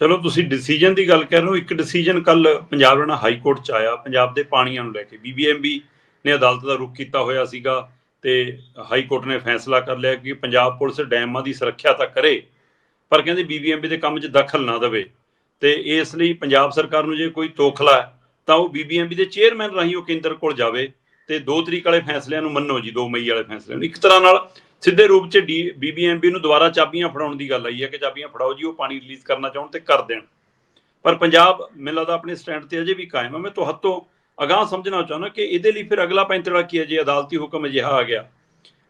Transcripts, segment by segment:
ਚਲੋ ਤੁਸੀਂ ਡਿਸੀਜਨ ਦੀ ਗੱਲ ਕਰ ਰਹੇ ਹੋ, ਇੱਕ ਡਿਸੀਜਨ ਕੱਲ ਪੰਜਾਬ ਰਣਾ ਹਾਈ ਕੋਰਟ ਚ ਆਇਆ, ਪੰਜਾਬ ਦੇ ਪਾਣੀਆਂ ਨੂੰ ਲੈ ਕੇ। ਬੀਬੀਐਮਬੀ ਨੇ ਅਦਾਲਤ ਦਾ ਰੁਖ ਕੀਤਾ ਹੋਇਆ ਸੀਗਾ ਤੇ ਹਾਈ ਕੋਰਟ ਨੇ ਫੈਸਲਾ ਕਰ ਲਿਆ ਕਿ ਪੰਜਾਬ ਪੁਲਿਸ ਡੈਮਾਂ ਦੀ ਸੁਰੱਖਿਆ ਤਾਂ ਕਰੇ, ਪਰ ਕਹਿੰਦੇ ਬੀਬੀਐਮਬੀ ਦੇ ਕੰਮ 'ਚ ਦਖਲ ਨਾ ਦੇਵੇ ਤੇ ਇਸ ਲਈ ਪੰਜਾਬ ਸਰਕਾਰ ਨੂੰ ਜੇ ਕੋਈ ਤੋਖਲਾ ਤਾਂ ਉਹ ਬੀਬੀਐਮਬੀ ਦੇ ਚੇਅਰਮੈਨ ਰਾਹੀਂ ਉਹ ਕੇਂਦਰ ਕੋਲ ਜਾਵੇ ਤੇ ਦੋ ਤਰੀਕ ਵਾਲੇ ਫੈਸਲਿਆਂ ਨੂੰ ਮੰਨੋ ਜੀ 2 ਮਈ ਵਾਲੇ ਫੈਸਲਿਆਂ ਨੂੰ। ਇੱਕ ਤਰ੍ਹਾਂ ਨਾਲ ਸਿੱਧੇ ਰੂਪ 'ਚ ਬੀਬੀਐਮਬੀ ਨੂੰ ਦੁਬਾਰਾ ਚਾਬੀਆਂ ਫੜਾਉਣ ਦੀ ਗੱਲ ਆਈ ਹੈ ਕਿ ਚਾਬੀਆਂ ਫੜਾਓ ਜੀ, ਉਹ ਪਾਣੀ ਰਿਲੀਜ਼ ਕਰਨਾ ਚਾਹਣ ਤੇ ਕਰ ਦੇਣ। ਪਰ ਪੰਜਾਬ ਮੈਨੂੰ ਲੱਗਦਾ ਆਪਣੇ ਸਟੈਂਡ ਤੇ ਅਜੇ ਵੀ ਕਾਇਮ ਹੈ ਮੈਂ ਤੁਹਾਤੋਂ ਅਗਾਹ ਸਮਝਣਾ ਚਾਹੁੰਦਾ ਕਿ ਇਹਦੇ ਲਈ ਫਿਰ ਅਗਲਾ ਪੈਂਤੜਾ ਕੀ ਹੈ? ਜੇ ਅਦਾਲਤੀ ਹੁਕਮ ਅਜਿਹਾ ਆ ਗਿਆ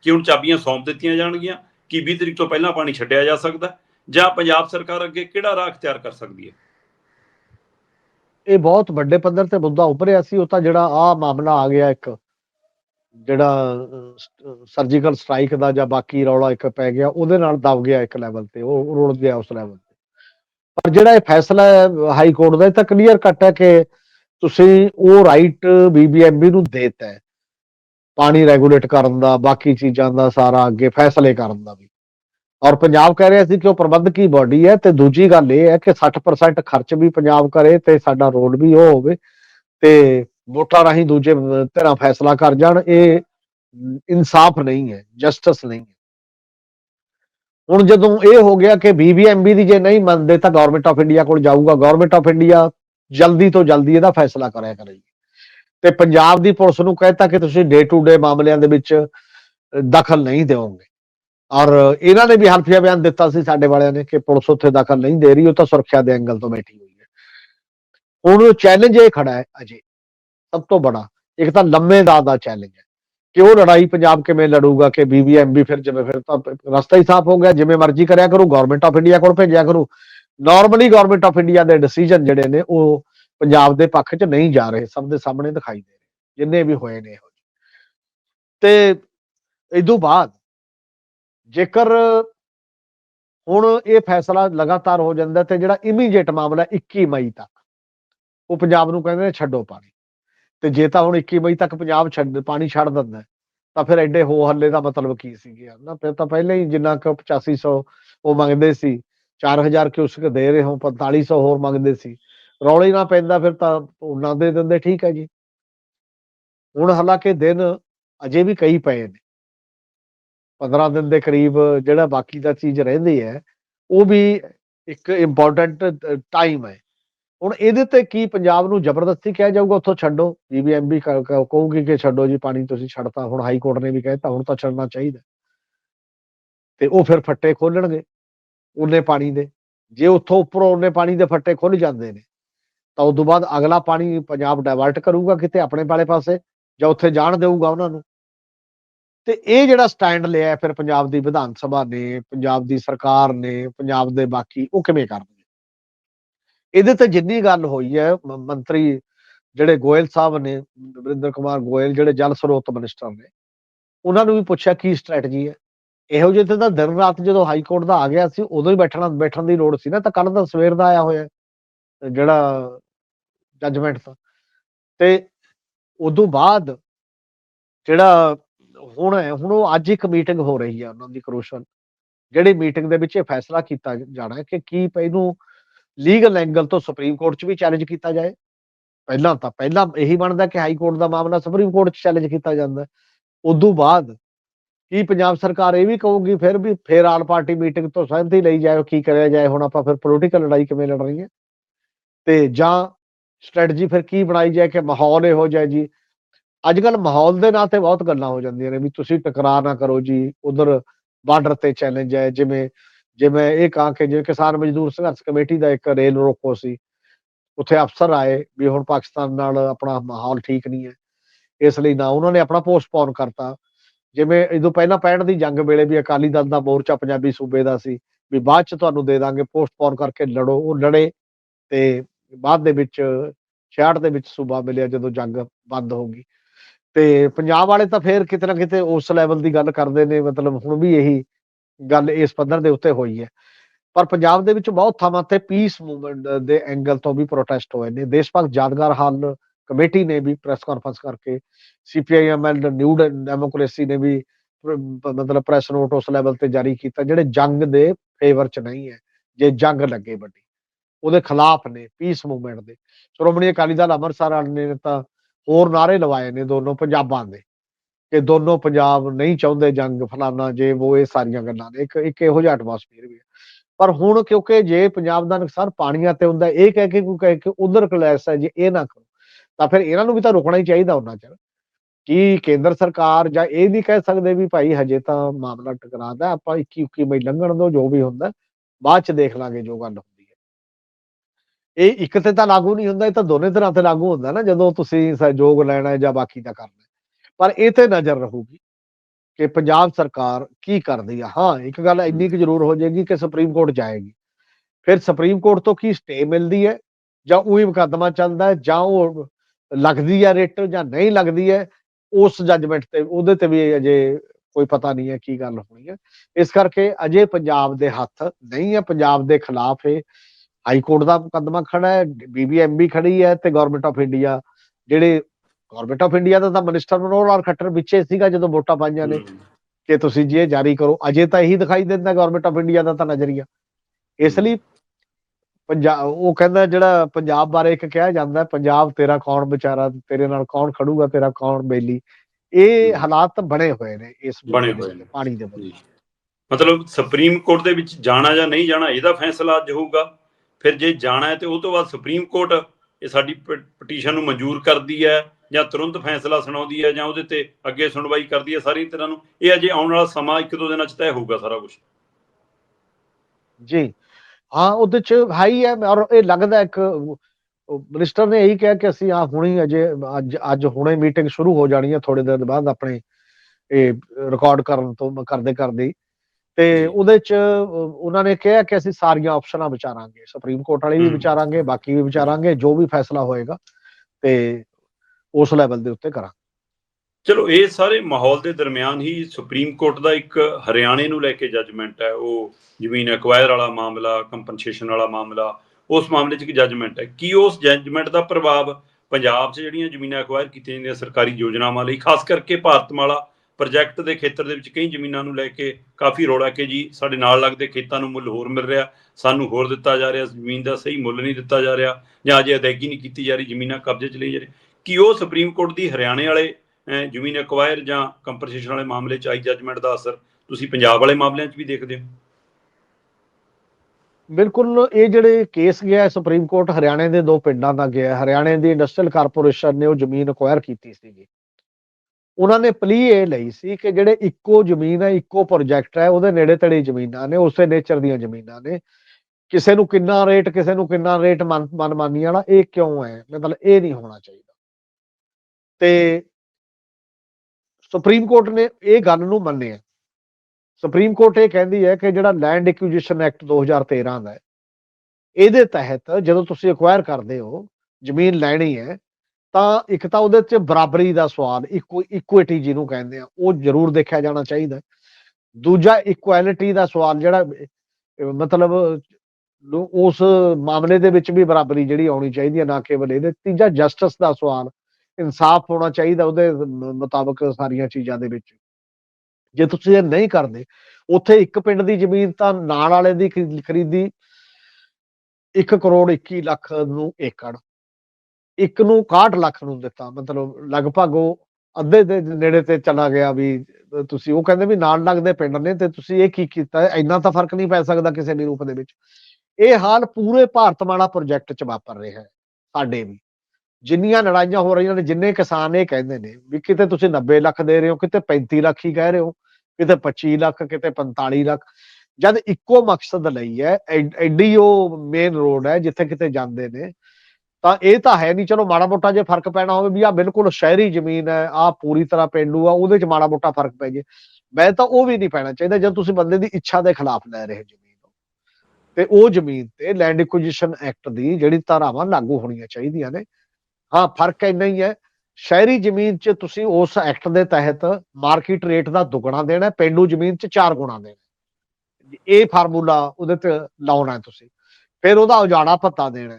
ਕਿ ਹੁਣ ਚਾਬੀਆਂ ਸੌਂਪ ਦਿੱਤੀਆਂ ਜਾਣਗੀਆਂ, ਕਿ 20 ਤਰੀਕ ਤੋਂ ਪਹਿਲਾਂ ਪਾਣੀ ਛੱਡਿਆ ਜਾ ਸਕਦਾ? ਜਾਂ ਪੰਜਾਬ ਸਰਕਾਰ ਅੱਗੇ ਕਿਹੜਾ ਰਾਹ ਅਖਤਿਆਰ ਕਰ ਸਕਦੀ ਹੈ? ਇਹ ਬਹੁਤ ਵੱਡੇ ਪੱਧਰ ਤੇ ਮੁੱਦਾ ਉੱਭਰਿਆ ਸੀ। ਉਹ ਤਾਂ ਜਿਹੜਾ ਆ ਮਾਮਲਾ ਆ ਗਿਆ ਇੱਕ। ਜਿਹੜਾ ਸਰਜੀਕਲ ਸਟ੍ਰਾਈਕ ਦਾ ਜਾਂ ਬਾਕੀ ਰੌਲਾ ਇੱਕ ਪੈ ਗਿਆ, ਉਹਦੇ ਨਾਲ ਦਬ ਗਿਆ ਇੱਕ ਲੈਵਲ ਤੇ, ਉਹ ਰੁੜ ਗਿਆ ਉਸ ਲੈਵਲ ਤੇ। ਪਰ ਜਿਹੜਾ ਇਹ ਫੈਸਲਾ ਹੈ ਹਾਈ ਕੋਰਟ ਦਾ, ਇਹ ਤਾਂ ਕਲੀਅਰ ਕੱਟ ਹੈ ਕਿ ਤੁਸੀਂ ਉਹ ਰਾਈਟ ਬੀਬੀਐਮਬੀ ਨੂੰ ਦੇਤਾ ਹੈ। ਪਾਣੀ ਰੈਗੂਲੇਟ ਕਰਨ ਦਾ, ਬਾਕੀ ਚੀਜ਼ਾਂ ਦਾ ਸਾਰਾ ਅੱਗੇ ਫੈਸਲੇ ਕਰਨ ਦਾ ਵੀ। ਔਰ ਪੰਜਾਬ ਕਹਿ ਰਿਹਾ ਸੀ ਕਿ ਉਹ ਪ੍ਰਬੰਧਕੀ ਬਾਡੀ ਹੈ ਤੇ ਦੂਜੀ ਗੱਲ ਇਹ ਹੈ ਕਿ 60% ਖਰਚ ਵੀ ਪੰਜਾਬ ਕਰੇ ਤੇ ਸਾਡਾ ਰੋਲ ਵੀ ਉਹ ਹੋਵੇ ਤੇ ਵੋਟਾਂ ਰਾਹੀਂ ਦੂਜੇ ਧਿਰਾਂ ਫੈਸਲਾ ਕਰ ਜਾਣ, ਇਹ ਇਨਸਾਫ ਨਹੀਂ ਹੈ, ਜਸਟਿਸ ਨਹੀਂ ਹੈ। ਹੁਣ ਜਦੋਂ ਇਹ ਹੋ ਗਿਆ ਕਿ ਬੀਬੀਐਮਬੀ ਦੀ ਜੇ ਨਹੀਂ ਮੰਨਦੇ ਤਾਂ ਗਵਰਨਮੈਂਟ ਆਫ ਇੰਡੀਆ ਕੋਲ ਜਾਊਗਾ। ਗਵਰਨਮੈਂਟ ਆਫ ਇੰਡੀਆ ਜਲਦੀ ਤੋਂ ਜਲਦੀ ਇਹਦਾ ਫੈਸਲਾ ਕਰਿਆ ਕਰੇਗੀ ਤੇ ਪੰਜਾਬ ਦੀ ਪੁਲਿਸ ਨੂੰ ਕਹਿਤਾ ਕਿ ਤੁਸੀਂ ਡੇ ਟੂ ਡੇ ਮਾਮਲਿਆਂ ਦੇ ਵਿੱਚ ਦਖਲ ਨਹੀਂ ਦਿਓਗੇ। ਔਰ ਇਹਨਾਂ ਨੇ ਵੀ ਹਲਫੀਆ ਬਿਆਨ ਦਿੱਤਾ ਸੀ ਸਾਡੇ ਵਾਲਿਆਂ ਨੇ ਕਿ ਪੁਲਿਸ ਉੱਥੇ ਦਖਲ ਨਹੀਂ ਦੇ ਰਹੀ, ਉਹ ਤਾਂ ਸੁਰੱਖਿਆ ਦੇ ਐਂਗਲ ਤੋਂ ਬੈਠੀ ਹੋਈ ਹੈ। ਹੁਣ ਚੈਲੰਜ ਇਹ ਖੜਾ ਹੈ ਅਜੇ। ਸਭ ਤੋਂ ਬੜਾ, ਇੱਕ ਤਾਂ ਲੰਮੇ ਦਾ ਦਾ ਚੈਲੰਜ ਹੈ ਕਿ ਉਹ ਲੜਾਈ ਪੰਜਾਬ ਕਿਵੇਂ ਲੜੂਗਾ, ਕਿ ਬੀਬੀਐਮਬੀ ਫਿਰ ਜਿਵੇਂ ਫਿਰ ਤਾਂ ਰਸਤਾ ਹੀ ਸਾਫ਼ ਹੋ ਗਿਆ, ਜਿਵੇਂ ਮਰਜ਼ੀ ਕਰਿਆ ਕਰੂ ਗਵਰਨਮੈਂਟ ਆਫ ਇੰਡੀਆ ਕੋਲ ਭੇਜਿਆ ਕਰੂ। ਨਾਰਮਲੀ ਗਵਰਨਮੈਂਟ ਆਫ ਇੰਡੀਆ ਦੇ ਡਿਸੀਜਨ ਜਿਹੜੇ ਨੇ, ਉਹ ਪੰਜਾਬ ਦੇ ਪੱਖ 'ਚ ਨਹੀਂ ਜਾ ਰਹੇ, ਸਭ ਦੇ ਸਾਹਮਣੇ ਦਿਖਾਈ ਦੇ ਰਹੇ, ਜਿੰਨੇ ਵੀ ਹੋਏ ਨੇ ਇਹੋ ਜਿਹੇ। ਤੇ ਇਦੋਂ ਬਾਅਦ ਜੇਕਰ ਹੁਣ ਇਹ ਫੈਸਲਾ ਲਗਾਤਾਰ ਹੋ ਜਾਂਦਾ ਤੇ ਜਿਹੜਾ ਇਮੀਡੀਏਟ ਮਾਮਲਾ 21 ਮਈ ਤੱਕ, ਉਹ ਪੰਜਾਬ ਨੂੰ ਕਹਿੰਦੇ ਨੇ ਛੱਡੋ ਪਾਣੀ। ਤੇ ਜੇ ਤਾਂ ਹੁਣ 21 ਮਈ ਤੱਕ ਪੰਜਾਬ ਛੱਡ ਪਾਣੀ ਛੱਡ ਦਿੰਦਾ ਤਾਂ ਫਿਰ ਐਡੇ ਹੋ ਹੱਲੇ ਦਾ ਮਤਲਬ ਕੀ ਸੀ ਗਿਆ ਨਾ ਫਿਰ ਤਾਂ ਪਹਿਲਾਂ ਹੀ ਜਿੰਨਾ ਕੁ 8500 ਉਹ ਮੰਗਦੇ ਸੀ 4000 ਕਿਉਸਕ ਦੇ ਰਹੇ ਹੋ 4500 ਹੋਰ ਮੰਗਦੇ ਸੀ, ਰੌਲੇ ਨਾ ਪੈਂਦਾ ਫਿਰ ਤਾਂ ਉਹਨਾਂ ਦੇ ਦਿੰਦੇ ਠੀਕ ਹੈ ਜੀ। ਹੁਣ ਹਾਲਾਂਕਿ ਦਿਨ ਅਜੇ ਵੀ ਕਈ ਪਏ ਨੇ। 15 ਦਿਨ ਦੇ ਕਰੀਬ ਜਿਹੜਾ ਬਾਕੀ ਦਾ ਚੀਜ਼ ਰਹਿੰਦੀ ਹੈ, ਉਹ ਵੀ ਇੱਕ ਇੰਪੋਰਟੈਂਟ ਟਾਈਮ ਹੈ। ਹੁਣ ਇਹਦੇ ਤੇ ਕੀ ਪੰਜਾਬ ਨੂੰ ਜ਼ਬਰਦਸਤੀ ਕਿਹਾ ਜਾਊਗਾ? ਉੱਥੋਂ ਛੱਡੋ। ਬੀਬੀਐਮਬੀ ਕਹੂਗੀ ਕਿ ਛੱਡੋ ਜੀ, ਪਾਣੀ ਤੁਸੀਂ ਛੱਡਤਾ, ਹੁਣ ਹਾਈ ਕੋਰਟ ਨੇ ਵੀ ਕਹਿਤਾ ਹੁਣ ਤਾਂ ਛੱਡਣਾ ਚਾਹੀਦਾ। ਤੇ ਉਹ ਫਿਰ ਫੱਟੇ ਖੋਲਣਗੇ ਉਹਨੇ ਪਾਣੀ ਦੇ। ਜੇ ਉੱਥੋਂ ਉੱਪਰੋਂ ਉਹਨੇ ਪਾਣੀ ਦੇ ਫੱਟੇ ਖੁੱਲ ਜਾਂਦੇ ਨੇ, ਤਾਂ ਉਸ ਤੋਂ ਬਾਅਦ ਅਗਲਾ ਪਾਣੀ ਪੰਜਾਬ ਡਾਇਵਰਟ ਕਰੂਗਾ ਕਿਤੇ ਆਪਣੇ ਵਾਲੇ ਪਾਸੇ ਜਾਂ ਉੱਥੇ ਜਾਣ ਦੇਊਗਾ ਉਹਨਾਂ ਨੂੰ। ਤੇ ਇਹ ਜਿਹੜਾ ਸਟੈਂਡ ਲਿਆ ਫਿਰ ਪੰਜਾਬ ਦੀ ਵਿਧਾਨ ਸਭਾ ਨੇ, ਪੰਜਾਬ ਦੀ ਸਰਕਾਰ ਨੇ, ਪੰਜਾਬ ਦੇ ਬਾਕੀ ਉਹ ਕਿਵੇਂ ਕਰਨਗੇ? ਇਹਦੇ ਤੇ ਜਿੰਨੀ ਗੱਲ ਹੋਈ ਹੈ ਮੰਤਰੀ ਜਿਹੜੇ ਗੋਇਲ ਸਾਹਿਬ ਨੇ ਵਰਿੰਦਰ ਕੁਮਾਰ ਗੋਇਲ ਜਿਹੜੇ ਜਲ ਸਰੋਤ ਮਿਨਿਸਟਰ ਨੇ, ਉਹਨਾਂ ਨੂੰ ਵੀ ਪੁੱਛਿਆ ਕੀ ਸਟ੍ਰੈਟਜੀ ਹੈ। ਇਹੋ ਜਿਹੇ ਤੇ ਤਾਂ ਦਿਨ ਰਾਤ ਜਦੋਂ ਹਾਈ ਕੋਰਟ ਦਾ ਆ ਗਿਆ ਸੀ, ਉਦੋਂ ਹੀ ਬੈਠਣਾ, ਬੈਠਣ ਦੀ ਲੋੜ ਸੀ ਨਾ, ਤਾਂ ਕੱਲ ਦਾ ਸਵੇਰ ਦਾ ਆਇਆ ਹੋਇਆ ਜਿਹੜਾ ਜੱਜਮੈਂਟ ਦਾ। ਤੇ ਉਦੋਂ ਬਾਅਦ ਜਿਹੜਾ ਹੁਣ ਹੈ, ਹੁਣ ਉਹ ਅੱਜ ਇੱਕ ਮੀਟਿੰਗ ਹੋ ਰਹੀ ਹੈ ਉਹਨਾਂ ਦੀ ਕਰੋਸ਼ਨ ਜਿਹੜੀ ਮੀਟਿੰਗ ਦੇ ਵਿੱਚ ਇਹ ਫੈਸਲਾ ਕੀਤਾ ਜਾਣਾ ਹੈ ਕਿ ਕੀ ਇਹਨੂੰ ਲੀਗਲ ਐਂਗਲ ਤੋਂ ਸੁਪਰੀਮ ਕੋਰਟ 'ਚ ਵੀ ਚੈਲੰਜ ਕੀਤਾ ਜਾਏ। ਪਹਿਲਾਂ ਤਾਂ, ਪਹਿਲਾਂ ਇਹੀ ਬਣਦਾ ਕਿ ਹਾਈ ਕੋਰਟ ਦਾ ਮਾਮਲਾ ਸੁਪਰੀਮ ਕੋਰਟ 'ਚ ਚੈਲੰਜ ਕੀਤਾ ਜਾਂਦਾ। ਉਦੋਂ ਬਾਅਦ ਕੀ ਪੰਜਾਬ ਸਰਕਾਰ ਇਹ ਵੀ ਕਹੂਗੀ, ਫਿਰ ਵੀ ਫੇਰ ਆਲ ਪਾਰਟੀ ਮੀਟਿੰਗ ਤੋਂ ਸਹਿਮਤੀ ਲਈ ਜਾਏ ਕੀ ਕਰਿਆ ਜਾਏ, ਹੁਣ ਆਪਾਂ ਫਿਰ ਪੋਲੀਟੀਕਲ ਲੜਾਈ ਕਿਵੇਂ ਲੜ ਰਹੀ ਹੈ ਤੇ ਜਾਂ ਸਟ੍ਰੈਟਜੀ ਫਿਰ ਕੀ ਬਣਾਈ ਜਾਏ ਕਿ ਮਾਹੌਲ ਇਹੋ ਜਿਹਾ ਜੀ? ਅੱਜ ਕੱਲ ਮਾਹੌਲ ਦੇ ਨਾਂ ਤੇ ਬਹੁਤ ਗੱਲਾਂ ਹੋ ਜਾਂਦੀਆਂ ਨੇ ਵੀ ਤੁਸੀਂ ਟਕਰਾਅ ਨਾ ਕਰੋ ਜੀ, ਉਧਰ ਬਾਰਡਰ ਤੇ ਚੈਲੰਜ ਹੈ, ਜਿਵੇਂ ਜਿਵੇਂ ਇਹ ਕਹਾਂ ਕਿ ਜਿਵੇਂ ਕਿਸਾਨ ਮਜ਼ਦੂਰ ਸੰਘਰਸ਼ ਕਮੇਟੀ ਦਾ ਇੱਕ ਰੇਲ ਰੋਕੋ ਸੀ, ਉੱਥੇ ਅਫਸਰ ਆਏ ਵੀ ਹੁਣ ਪਾਕਿਸਤਾਨ ਨਾਲ ਆਪਣਾ ਮਾਹੌਲ ਠੀਕ ਨਹੀਂ ਹੈ। ਇਸ ਲਈ ਨਾ ਉਹਨਾਂ ਨੇ ਆਪਣਾ ਪੋਸਟਪੋਨ ਕਰਤਾ। ਜਿਵੇਂ ਇਦੋਂ ਪਹਿਲਾਂ 65 ਦੀ ਜੰਗ ਵੇਲੇ ਵੀ ਅਕਾਲੀ ਦਲ ਦਾ ਮੋਰਚਾ ਪੰਜਾਬੀ ਸੂਬੇ ਦਾ ਸੀ ਵੀ ਬਾਅਦ ਚ ਤੁਹਾਨੂੰ ਦੇ ਦਾਂਗੇ ਪੋਸਟਪੋਨ ਕਰਕੇ ਲੜੋ, ਉਹ ਲੜੇ ਤੇ ਬਾਅਦ ਦੇ ਵਿੱਚ 66 ਦੇ ਵਿੱਚ ਸੂਬਾ ਮਿਲਿਆ ਜਦੋਂ ਜੰਗ ਬੰਦ ਹੋ ਗਈ। ਤੇ ਪੰਜਾਬ ਵਾਲੇ ਤਾਂ ਫੇਰ ਕਿਤੇ ਨਾ ਕਿਤੇ ਉਸ ਲੈਵਲ ਦੀ ਗੱਲ ਕਰਦੇ ਨੇ, ਮਤਲਬ ਹੁਣ ਵੀ ਇਹੀ ਗੱਲ ਇਸ ਪੱਧਰ ਦੇ ਉੱਤੇ ਹੋਈ ਹੈ। ਪਰ ਪੰਜਾਬ ਦੇ ਵਿੱਚ ਬਹੁਤ ਥਾਵਾਂ ਤੇ ਪੀਸ ਮੂਵਮੈਂਟ ਦੇ ਐਂਗਲ ਤੋਂ ਵੀ ਪ੍ਰੋਟੈਸਟ ਹੋਏ ਨੇ। ਦੇਸ਼ ਭਗਤ ਯਾਦਗਾਰ ਹਾਲ ਕਮੇਟੀ ਨੇ ਵੀ ਪ੍ਰੈਸ ਕਾਨਫਰੰਸ ਕਰਕੇ ਸੀਪੀਆਈਐਮਐਲ ਨਿਊ ਡੈਮੋਕ੍ਰੇਸੀ ਨੇ ਵੀ ਮਤਲਬ ਪ੍ਰੈਸ ਨੋਟ ਉਸ ਲੈਵਲ ਤੇ ਜਾਰੀ ਕੀਤਾ, ਜਿਹੜੇ ਜੰਗ ਦੇ ਫੇਵਰ ਚ ਨਹੀਂ ਹੈ, ਜੇ ਜੰਗ ਲੱਗੇ ਵੱਡੀ। ਉਹਦੇ ਖਿਲਾਫ ਨੇ ਪੀਸ ਮੂਵਮੈਂਟ ਦੇ। ਸ਼੍ਰੋਮਣੀ ਅਕਾਲੀ ਦਲ ਅੰਮ੍ਰਿਤਸਰ ਵਾਲੇ ਨੇ ਤਾਂ ਹੋਰ ਨਾਰੇ ਲਵਾਏ ਨੇ ਦੋਨੋਂ ਪੰਜਾਬਾਂ ਦੇ। ਕਿ ਦੋਨੋਂ ਪੰਜਾਬ ਨਹੀਂ ਚਾਹੁੰਦੇ ਜੰਗ ਫਲਾਨਾ, ਜੇ ਉਹ ਇਹ ਸਾਰੀਆਂ ਗੱਲਾਂ ਨੇ, ਇੱਕ ਇੱਕ ਇਹੋ ਜਿਹਾ ਐਟਮੋਸਫੀਅਰ ਵੀ ਹੈ। ਪਰ ਹੁਣ ਕਿਉਂਕਿ ਜੇ ਪੰਜਾਬ ਦਾ ਨੁਕਸਾਨ ਪਾਣੀਆਂ ਤੇ ਹੁੰਦਾ, ਇਹ ਕਹਿ ਕੇ ਕੋਈ ਕਹੇ ਕਿ ਉਧਰ ਕਲੈਸ ਹੈ, ਜੇ ਇਹ ਨਾ ਕਰੋ, ਤਾਂ ਫਿਰ ਇਹਨਾਂ ਨੂੰ ਵੀ ਤਾਂ ਰੋਕਣਾ ਹੀ ਚਾਹੀਦਾ ਉਹਨਾਂ ਚਿਰ। ਕੀ ਕੇਂਦਰ ਸਰਕਾਰ ਜਾਂ ਇਹ ਨਹੀਂ ਕਹਿ ਸਕਦੇ ਵੀ ਭਾਈ ਹਜੇ ਤਾਂ ਮਾਮਲਾ ਟਕਰਾਦਾ ਆਪਾਂ 21 21 ਮਈ ਲੰਘਣ ਦੋ, ਜੋ ਵੀ ਹੁੰਦਾ, ਬਾਅਦ ਚ ਦੇਖ ਲਾਂਗੇ ਜੋ ਗੱਲ ਹੁੰਦੀ ਹੈ। ਇਹ ਇੱਕ ਤੇ ਤਾਂ ਲਾਗੂ ਨਹੀਂ ਹੁੰਦਾ, ਇਹ ਤਾਂ ਦੋਨੇ ਤਰ੍ਹਾਂ ਤੇ ਲਾਗੂ ਹੁੰਦਾ ਨਾ, ਜਦੋਂ ਤੁਸੀਂ ਸਹਿਯੋਗ ਲੈਣਾ ਹੈ ਜਾਂ ਬਾਕੀ ਦਾ ਕਰਨਾ ਪਰ ਇਹ ਤੇ ਨਜ਼ਰ ਰਹੂਗੀ ਕਿ ਪੰਜਾਬ ਸਰਕਾਰ ਕੀ ਕਰਦੀ ਆ। ਹਾਂ ਇੱਕ ਗੱਲ ਇੰਨੀ ਕੁ ਜ਼ਰੂਰ ਹੋ ਜਾਏਗੀ ਕਿ ਸੁਪਰੀਮ ਕੋਰਟ ਜਾਏਗੀ। ਫਿਰ ਸੁਪਰੀਮ ਕੋਰਟ ਤੋਂ ਕੀ ਸਟੇ ਮਿਲਦੀ ਹੈ? ਜਾਂ ਉਹੀ ਮੁਕੱਦਮਾ ਚੱਲਦਾ ਹੈ ਜਾਂ ਉਹ ਲੱਗਦੀ ਹੈ ਰਿਟ ਜਾਂ ਨਹੀਂ ਲੱਗਦੀ ਹੈ ਉਸ ਜੱਜਮੈਂਟ ਤੇ ਉਹਦੇ ਤੇ ਵੀ ਅਜੇ ਕੋਈ ਪਤਾ ਨਹੀਂ ਹੈ ਕੀ ਗੱਲ ਹੋਣੀ ਹੈ। ਇਸ ਕਰਕੇ ਅਜੇ ਪੰਜਾਬ ਦੇ ਹੱਥ ਨਹੀਂ ਹੈ ਪੰਜਾਬ ਦੇ ਖਿਲਾਫ ਇਹ ਹਾਈ ਕੋਰਟ ਦਾ ਮੁਕੱਦਮਾ ਖੜਾ ਹੈ ਬੀਬੀਐਮਬੀ ਖੜੀ ਹੈ ਤੇ ਗਵਰਨਮੈਂਟ ਆਫ ਇੰਡੀਆ ਜਿਹੜੇ ਗਵਰਨਮੈਂਟ ਆਫ ਇੰਡੀਆ ਦਾ ਤਾਂ ਮਿਨਿਸਟਰ ਮਨੋਹਰ ਲਾਲ ਖੱਟਰ ਵਿੱਚੇ ਸੀਗਾ ਜਦੋਂ ਵੋਟਾਂ ਪਾਈਆਂ ਨੇ। ਕਿ ਤੁਸੀਂ ਜੀ ਇਹ ਜਾਰੀ ਕਰੋ। ਅਜੇ ਤਾਂ ਇਹੀ ਦਿਖਾਈ ਦਿੰਦਾ ਗਵਰਨਮੈਂਟ ਆਫ ਇੰਡੀਆ ਦਾ ਤਾਂ ਨਜ਼ਰੀਆ। ਇਸ ਲਈ ਪੰਜਾਬ ਉਹ ਕਹਿੰਦਾ ਜਿਹੜਾ ਪੰਜਾਬ ਬਾਰੇ ਇੱਕ ਕਿਹਾ ਜਾਂਦਾ ਪੰਜਾਬ ਤੇਰਾ ਕੌਣ ਵਿਚਾਰਾ ਤੇਰੇ ਨਾਲ ਕੌਣ ਖੜੂਗਾ ਤੇਰਾ ਕੌਣ ਬੇਲੀ। ਇਹ। ਹਾਲਾਤ ਬਣੇ ਹੋਏ ਨੇ ਇਸ ਬਣੇ ਹੋਏ ਨੇ। ਪਾਣੀ ਦੇ ਜੀ। ਮਤਲਬ ਸੁਪਰੀਮ ਕੋਰਟ ਦੇ ਵਿੱਚ ਜਾਣਾ ਜਾਂ ਨਹੀਂ ਜਾਣਾ ਇਹਦਾ ਫੈਸਲਾ ਅੱਜ ਹੋਊਗਾ। ਫਿਰ ਜੇ ਜਾਣਾ ਹੈ ਤੇ ਉਹ ਤੋਂ ਬਾਅਦ ਸੁਪਰੀਮ ਕੋਰਟ ਇਹ ਸਾਡੀ ਪਟੀਸ਼ਨ ਨੂੰ ਮਨਜ਼ੂਰ ਕਰਦੀ ਹੈ। ਜਾਂ ਤੁਰੰਤ ਫੈਸਲਾ ਸੁਣਾਉਂਦੀ ਹੈ ਜਾਂ ਉਹਦੇ ਤੇ ਅੱਗੇ ਸੁਣਵਾਈ ਕਰਦੀ ਹੈ ਸਾਰੀ ਤਰ੍ਹਾਂ ਨੂੰ ਇਹ ਅਜੇ ਆਉਣ ਵਾਲਾ ਸਮਾਂ ਇੱਕ ਦੋ ਦਿਨਾਂ ਚ ਤੈਅ ਹੋਊਗਾ ਸਾਰਾ ਕੁਝ ਜੀ ਹਾਂ ਉਹਦੇ ਚ ਹਾਈ ਹੈ ਔਰ ਇਹ ਲੱਗਦਾ ਇੱਕ ਮਿਨਿਸਟਰ ਨੇ ਇਹੀ ਕਿਹਾ ਕਿ ਅਸੀਂ ਆ ਹੁਣੇ ਅਜੇ ਅੱਜ ਅੱਜ ਹੁਣੇ ਮੀਟਿੰਗ ਸ਼ੁਰੂ ਹੋ ਜਾਣੀ ਹੈ ਥੋੜੇ ਦਿਨ ਬਾਅਦ ਆਪਣੇ ਇਹ ਰਿਕਾਰਡ ਕਰਨ ਤੋਂ ਕਰਦੇ ਕਰਦੇ। ਤੇ। ਉਹਦੇ ਚ ਉਹਨਾਂ ਨੇ ਕਿਹਾ ਕਿ ਅਸੀਂ ਸਾਰੀਆਂ ਆਪਸ਼ਨਾਂ ਵਿਚਾਰਾਂਗੇ ਸੁਪਰੀਮ ਕੋਰਟ ਵਾਲੇ ਵੀ। ਵਿਚਾਰਾਂਗੇ ਬਾਕੀ ਵੀ ਵਿਚਾਰਾਂਗੇ ਜੋ ਵੀ ਫੈਸਲਾ ਹੋਏਗਾ ਤੇ ਉਸ ਲੈਵਲ ਦੇ ਉੱਤੇ ਕਰਾਂ। ਚਲੋ, ਇਹ ਸਾਰੇ ਮਾਹੌਲ ਦੇ ਦਰਮਿਆਨ ਹੀ ਸੁਪਰੀਮ ਕੋਰਟ ਦਾ ਇੱਕ ਹਰਿਆਣੇ ਨੂੰ ਲੈ ਕੇ ਜੱਜਮੈਂਟ ਹੈ। ਉਹ ਜ਼ਮੀਨ ਐਕਵਾਇਰ ਵਾਲਾ ਮਾਮਲਾ ਕੰਪਨਸੇਸ਼ਨ ਵਾਲਾ ਮਾਮਲਾ, ਉਸ ਮਾਮਲੇ 'ਚ ਇੱਕ ਜੱਜਮੈਂਟ ਹੈ। ਕੀ ਉਸ ਜੱਜਮੈਂਟ ਦਾ ਪ੍ਰਭਾਵ ਪੰਜਾਬ 'ਚ ਜਿਹੜੀਆਂ ਜ਼ਮੀਨਾਂ ਐਕਵਾਇਰ ਕੀਤੀਆਂ ਜਾਂਦੀਆਂ ਸਰਕਾਰੀ ਯੋਜਨਾਵਾਂ ਲਈ, ਖਾਸ ਕਰਕੇ ਭਾਰਤਮਾਲਾ ਪ੍ਰੋਜੈਕਟ ਦੇ ਖੇਤਰ ਦੇ ਵਿੱਚ ਕਈ ਜ਼ਮੀਨਾਂ ਨੂੰ ਲੈ ਕੇ ਕਾਫੀ ਰੋਲਾ ਕਿ ਜੀ ਸਾਡੇ ਨਾਲ ਲੱਗਦੇ ਖੇਤਾਂ ਨੂੰ ਮੁੱਲ ਹੋਰ ਮਿਲ ਰਿਹਾ, ਸਾਨੂੰ ਹੋਰ ਦਿੱਤਾ ਜਾ ਰਿਹਾ, ਜ਼ਮੀਨ ਦਾ ਸਹੀ ਮੁੱਲ ਨਹੀਂ ਦਿੱਤਾ ਜਾ ਰਿਹਾ ਜਾਂ ਅਜੇ ਅਦਾਇਗੀ ਨਹੀਂ ਕੀਤੀ ਜਾ ਰਹੀ, ਜ਼ਮੀਨਾਂ ਕਬਜ਼ੇ 'ਚ ਲਈ ਜਾ ਰਹੀ ਕੀ ਉਹ ਸੁਪਰੀਮ ਕੋਰਟ ਦੀ ਹਰਿਆਣੇ ਵਾਲੇ ਜ਼ਮੀਨ ਐਕਵਾਇਰ ਜਾਂ ਕੰਪਨਸੇਸ਼ਨ ਵਾਲੇ ਮਾਮਲੇ 'ਚ ਆਈ ਜੱਜਮੈਂਟ ਦਾ ਅਸਰ ਤੁਸੀਂ ਪੰਜਾਬ ਵਾਲੇ ਮਾਮਲਿਆਂ 'ਚ ਵੀ ਦੇਖਦੇ ਹੋ? ਬਿਲਕੁਲ, ਇਹ ਜਿਹੜੇ ਕੇਸ ਗਿਆ ਸੁਪਰੀਮ ਕੋਰਟ ਹਰਿਆਣੇ ਦੇ ਦੋ ਪਿੰਡਾਂ ਦਾ ਗਿਆ ਹਰਿਆਣੇ ਦੀ ਇੰਡਸਟਰੀਅਲ ਕਾਰਪੋਰੇਸ਼ਨ ਨੇ ਉਹ ਜ਼ਮੀਨ ਅਕਵਾਇਰ ਕੀਤੀ ਸੀਗੀ। ਉਹਨਾਂ ਨੇ ਪਲੀ ਇਹ ਲਈ ਸੀ ਕਿ ਜਿਹੜੇ ਇੱਕੋ ਜ਼ਮੀਨ ਹੈ, ਇੱਕੋ ਪ੍ਰੋਜੈਕਟ ਹੈ, ਉਹਦੇ ਨੇੜੇ ਤੇੜੇ ਜ਼ਮੀਨਾਂ ਨੇ, ਉਸੇ ਨੇਚਰ ਦੀਆਂ ਜ਼ਮੀਨਾਂ ਨੇ। ਕਿਸੇ ਨੂੰ ਕਿੰਨਾ ਰੇਟ ਕਿਸੇ ਨੂੰ ਕਿੰਨਾ ਰੇਟ ਮਨ, ਮਨਮਾਨੀ ਵਾਲਾ, ਇਹ ਕਿਉਂ ਹੈ? ਮਤਲਬ ਇਹ ਨਹੀਂ ਹੋਣਾ ਚਾਹੀਦਾ। ਤੇ ਸੁਪਰੀਮ ਕੋਰਟ ਨੇ ਇਹ ਗੱਲ ਨੂੰ ਮੰਨਿਆ ਸੁਪਰੀਮ ਕੋਰਟ ਇਹ ਕਹਿੰਦੀ ਹੈ ਕਿ ਜਿਹੜਾ ਲੈਂਡ ਐਕੁਜੀਸ਼ਨ ਐਕਟ 2013 ਦਾ ਹੈ, ਇਹਦੇ ਤਹਿਤ ਜਦੋਂ ਤੁਸੀਂ ਅਕਵਾਇਰ ਕਰਦੇ ਹੋ, ਜ਼ਮੀਨ ਲੈਣੀ ਹੈ, ਤਾਂ ਇੱਕ ਤਾਂ ਉਹਦੇ ਚ ਬਰਾਬਰੀ ਦਾ ਸਵਾਲ, ਇਕੁ ਇਕੁਇਟੀ ਜਿਹਨੂੰ ਕਹਿੰਦੇ ਆ, ਉਹ ਜ਼ਰੂਰ ਦੇਖਿਆ ਜਾਣਾ ਚਾਹੀਦਾ ਦੂਜਾ ਇਕੁਐਲਿਟੀ ਦਾ ਸਵਾਲ ਜਿਹੜਾ, ਮਤਲਬ ਉਸ ਮਾਮਲੇ ਦੇ ਵਿੱਚ ਵੀ ਬਰਾਬਰੀ ਜਿਹੜੀ ਆਉਣੀ ਚਾਹੀਦੀ ਹੈ, ਨਾ ਕੇਵਲ ਇਹਦੇ, ਤੀਜਾ ਜਸਟਿਸ ਦਾ ਸਵਾਲ ਇਨਸਾਫ ਹੋਣਾ ਚਾਹੀਦਾ ਉਹਦੇ ਮੁਤਾਬਕ ਸਾਰੀਆਂ ਚੀਜ਼ਾਂ ਦੇ ਵਿੱਚ। ਜੇ ਤੁਸੀਂ ਇਹ ਨਹੀਂ ਕਰਦੇ, ਉੱਥੇ ਇੱਕ ਪਿੰਡ ਦੀ ਜ਼ਮੀਨ ਤਾਂ ਨਾਲ ਵਾਲੇ ਦੀ ਖਰੀਦੀ 1 ਕਰੋੜ 21 ਲੱਖ ਨੂੰ ਏਕੜ। ਇੱਕ ਨੂੰ 61 ਲੱਖ ਨੂੰ ਦਿੱਤਾ, ਮਤਲਬ ਲਗਭਗ ਉਹ ਅੱਧੇ ਦੇ ਨੇੜੇ ਤੇ ਚਲਾ ਗਿਆ ਵੀ ਤੁਸੀਂ, ਉਹ ਕਹਿੰਦੇ ਵੀ ਨਾਲ ਲੱਗਦੇ ਪਿੰਡ ਨੇ ਤੇ ਤੁਸੀਂ ਇਹ ਕੀ ਕੀਤਾ, ਇੰਨਾ ਤਾਂ ਫ਼ਰਕ ਨਹੀਂ ਪੈ ਸਕਦਾ ਕਿਸੇ ਵੀ ਰੂਪ ਦੇ ਵਿੱਚ। ਇਹ ਹਾਲ ਪੂਰੇ ਭਾਰਤਮਾਲਾ ਪ੍ਰੋਜੈਕਟ 'ਚ ਵਾਪਰ ਰਿਹਾ ਹੈ, ਸਾਡੇ ਵੀ। ਜਿੰਨੀਆਂ ਲੜਾਈਆਂ ਹੋ ਰਹੀਆਂ ਨੇ, ਜਿੰਨੇ ਕਿਸਾਨ ਇਹ ਕਹਿੰਦੇ ਨੇ ਵੀ ਕਿਤੇ ਤੁਸੀਂ 90 ਲੱਖ ਦੇ ਰਹੇ ਹੋ, ਕਿਤੇ 35 ਲੱਖ ਹੀ ਕਹਿ ਰਹੇ ਹੋ, ਕਿਤੇ 25 ਲੱਖ, ਕਿਤੇ 45 ਲੱਖ। ਜਦ ਇੱਕੋ ਮਕਸਦ ਲਈ ਹੈ ਐਡੀ ਉਹ ਮੇਨ ਰੋਡ ਹੈ ਜਿੱਥੇ ਕਿਤੇ ਜਾਂਦੇ ਨੇ, ਤਾਂ ਇਹ ਤਾਂ ਹੈ ਨਹੀਂ, ਚਲੋ ਮਾੜਾ ਮੋਟਾ ਜੇ ਫ਼ਰਕ ਪੈਣਾ ਹੋਵੇ ਵੀ ਆ ਬਿਲਕੁਲ ਸ਼ਹਿਰੀ ਜ਼ਮੀਨ ਹੈ ਆ ਪੂਰੀ ਤਰ੍ਹਾਂ ਪਿੰਡੂ ਆ, ਉਹਦੇ 'ਚ ਮਾੜਾ ਮੋਟਾ ਫ਼ਰਕ ਪੈ ਜੇ। ਮੈਂ ਤਾਂ ਉਹ ਵੀ ਨਹੀਂ ਪੈਣਾ ਚਾਹੀਦਾ ਜਦ ਤੁਸੀਂ ਬੰਦੇ ਦੀ ਇੱਛਾ ਦੇ ਖਿਲਾਫ ਲੈ ਰਹੇ ਜ਼ਮੀਨ ਤੇ ਉਹ ਜ਼ਮੀਨ ਤੇ ਲੈਂਡ ਐਕੁਜੀਸ਼ਨ ਐਕਟ ਦੀ ਜਿਹੜੀ ਧਾਰਾਵਾਂ ਲਾਗੂ ਹੋਣੀਆਂ ਚਾਹੀਦੀਆਂ ਨੇ ਹਾਂ ਫ਼ਰਕ ਇੰਨਾ ਹੀ ਹੈ ਸ਼ਹਿਰੀ ਜ਼ਮੀਨ 'ਚ ਤੁਸੀਂ ਉਸ ਐਕਟ ਦੇ ਤਹਿਤ ਮਾਰਕੀਟ ਰੇਟ ਦਾ ਦੁੱਗਣਾ ਦੇਣਾ ਪੇਂਡੂ ਜ਼ਮੀਨ 'ਚ ਚਾਰ ਗੁਣਾ ਦੇਣਾ। ਇਹ ਫਾਰਮੂਲਾ ਉਹਦੇ ਤੇ ਲਾਉਣਾ ਹੈ ਤੁਸੀਂ ਫਿਰ ਉਹਦਾ ਉਜਾੜਾ ਭੱਤਾ ਦੇਣਾ।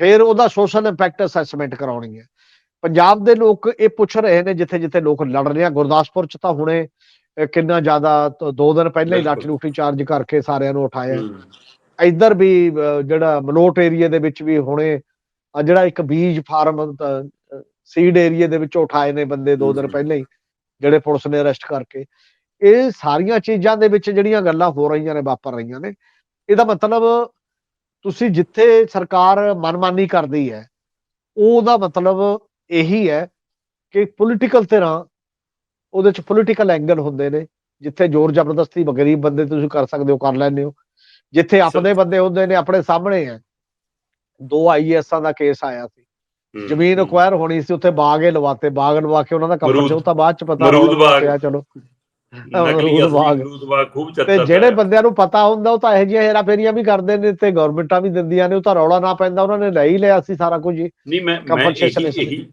ਫਿਰ ਉਹਦਾ ਸੋਸ਼ਲ ਇੰਪੈਕਟ ਅਸੈਸਮੈਂਟ ਕਰਾਉਣੀ ਹੈ ਪੰਜਾਬ ਦੇ ਲੋਕ ਇਹ ਪੁੱਛ ਰਹੇ ਨੇ ਜਿੱਥੇ ਜਿੱਥੇ ਲੋਕ ਲੜ ਰਹੇ ਆ ਗੁਰਦਾਸਪੁਰ 'ਚ ਤਾਂ ਹੁਣੇ ਕਿੰਨਾ ਜ਼ਿਆਦਾ ਦੋ ਦਿਨ ਪਹਿਲਾਂ ਹੀ। ਲਾਠੀ ਲੂਠੀ ਚਾਰਜ ਕਰਕੇ ਸਾਰਿਆਂ ਨੂੰ ਉਠਾਇਆ ਇੱਧਰ ਵੀ ਜਿਹੜਾ ਮਲੋਟ ਏਰੀਆ ਦੇ ਵਿੱਚ ਵੀ ਹੁਣੇ ਆ ਜਿਹੜਾ ਇੱਕ ਬੀਜ ਫਾਰਮ ਸੀਡ ਏਰੀਆ ਦੇ ਵਿੱਚੋਂ ਉਠਾਏ ਨੇ ਬੰਦੇ ਦੋ ਦਿਨ। ਪਹਿਲਾਂ ਹੀ ਜਿਹੜੇ ਪੁਲਿਸ ਨੇ ਅਰੈਸਟ ਕਰਕੇ। ਇਹ ਸਾਰੀਆਂ ਚੀਜ਼ਾਂ ਦੇ ਵਿੱਚ ਜਿਹੜੀਆਂ ਗੱਲਾਂ ਹੋ ਰਹੀਆਂ ਨੇ ਵਾਪਰ ਰਹੀਆਂ ਨੇ ਇਹਦਾ ਮਤਲਬ ਤੁਸੀਂ ਜਿੱਥੇ ਸਰਕਾਰ ਮਨਮਾਨੀ ਕਰਦੀ ਹੈ ਉਹਦਾ ਮਤਲਬ ਇਹੀ ਹੈ ਕਿ ਪੋਲੀਟੀਕਲ ਧਿਰਾਂ ਉਹਦੇ ਚ ਪੋਲੀਟੀਕਲ ਐਂਗਲ ਹੁੰਦੇ ਨੇ। ਜਿੱਥੇ ਜ਼ੋਰ ਜ਼ਬਰਦਸਤੀ ਗਰੀਬ ਬੰਦੇ ਤੁਸੀਂ ਕਰ ਸਕਦੇ ਹੋ ਕਰ ਲੈਂਦੇ ਹੋ। ਜਿੱਥੇ ਆਪਣੇ ਬੰਦੇ ਹੁੰਦੇ ਨੇ ਆਪਣੇ ਸਾਹਮਣੇ ਹੈ। ਦੋ ਆਈਐਸਾਂ ਦਾ ਕੇਸ ਆਇਆ ਸੀ ਜ਼ਮੀਨ। ਅਕਵਾਇਰ ਹੋਣੀ ਸੀ ਉੱਥੇ ਬਾਗ ਹੀ ਲਵਾਤੇ ਬਾਗ ਲਵਾ ਕੇ ਉਹਨਾਂ ਦਾ ਕੰਮ ਉਹ ਤਾਂ ਬਾਅਦ ਚ ਪਤਾ। ਪਿਆ ਚਲੋ ਤੇ ਜਿਹੜੇ। ਬੰਦਿਆਂ ਨੂੰ ਪਤਾ ਹੁੰਦਾ ਉਹ ਤਾਂ ਇਹੋ ਜਿਹੀਆਂ ਹੇਰਾਫੇਰੀਆਂ ਵੀ ਕਰਦੇ ਨੇ ਤੇ ਗਵਰਨਮੈਂਟਾਂ ਵੀ ਦਿੰਦੀਆਂ ਨੇ ਉਹ ਤਾਂ ਰੌਲਾ ਨਾ ਪੈਂਦਾ ਉਹਨਾਂ ਨੇ ਲੈ ਹੀ ਲਿਆ ਸੀ ਸਾਰਾ ਕੁਝ ਨਹੀਂ ਮੈਂ ਮੈਂ ਇਹੀ।